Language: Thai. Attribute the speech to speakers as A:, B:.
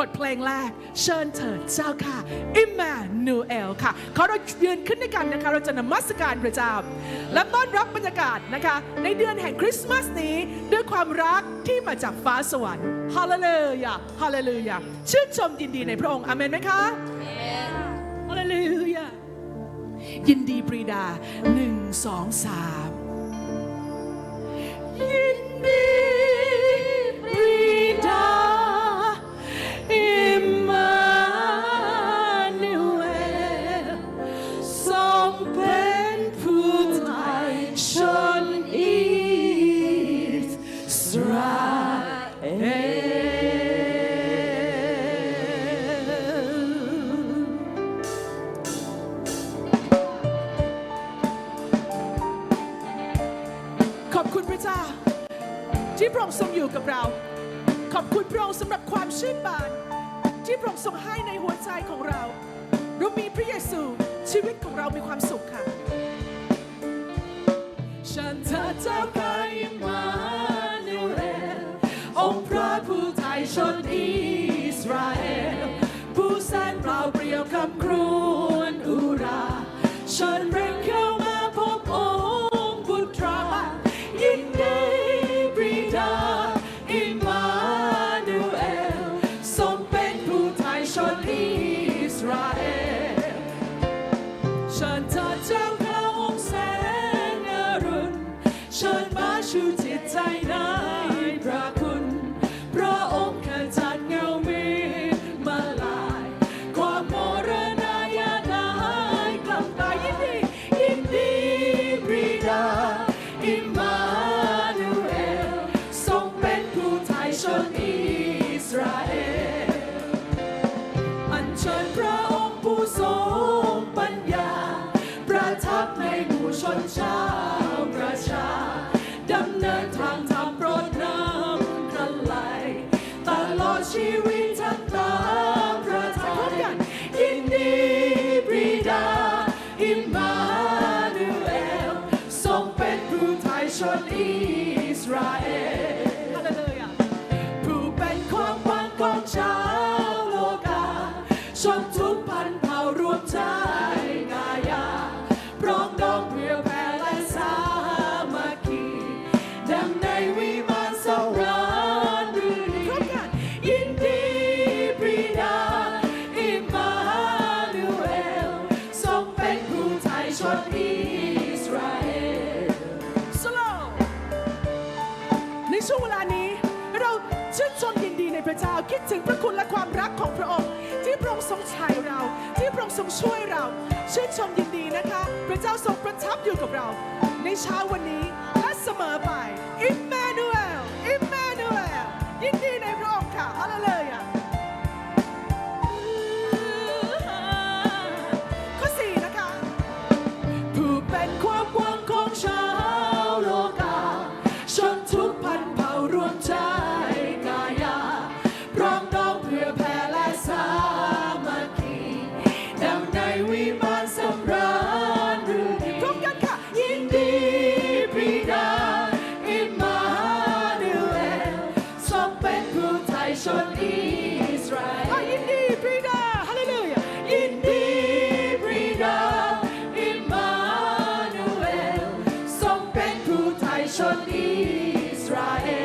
A: บทเพลงแรก เชิญเถิดเจ้าค่ะอิมมานูเอลค่ะเขาเรายืนขึ้นด้วยกันนะคะ เราจะนมัสการพระเจ้า และต้อนรับบรรยากาศนะคะ ในเดือนแห่งคริสต์มาสนี้ด้วยความรักที่มาจากฟ้าสวรรค์ฮาเลลูยาฮาเลลูยาชื่นชมยินดีในพระองค์อาเมนไหมคะฮาเลลูยายินดีปรีดาหนึ่งสองสาม เจ้า ที่พระองค์ทรงอยู่กับเรา ขอบคุณพระองค์สำหรับความชื่นบาน ที่พระองค์ทรงให้ในหัวใจของเราเรามีพระเยซูชีวิตของเรามีความสุขค่ะ ฉันเธอเจ้าไกมานูเอลองค์พระผู้ไทยชนอิสราเอลผู้แสนเปล่าเปลี่ยวคำครวญอุราฉันเร ใจในพระคุณพระองค์ขจัดเงามีมาลาย ความโมรณายานายกลับตายยินดียินดีปรีดาอิมานูเอลทรงเป็นผู้ไทยชนอิสราเอลอัญเชิญพระองค์ผู้ทรงปัญญา ประทับในหมู่ชนชา ชาวโลกาชนทุกพันเผารวมใจกายาพร้อมด ช่วงเวลานี้ เราชื่นชมยินดีในพระเจ้าคิดถึงพระคุณและความรักของพระองค์ ที่พระองค์ทรงชัยเรา ที่พระองค์ทรงช่วยเราชื่นชมยินดีนะคะ พระเจ้าทรงประทับอยู่กับเรา ในเช้าวันนี้และเสมอไป Israel.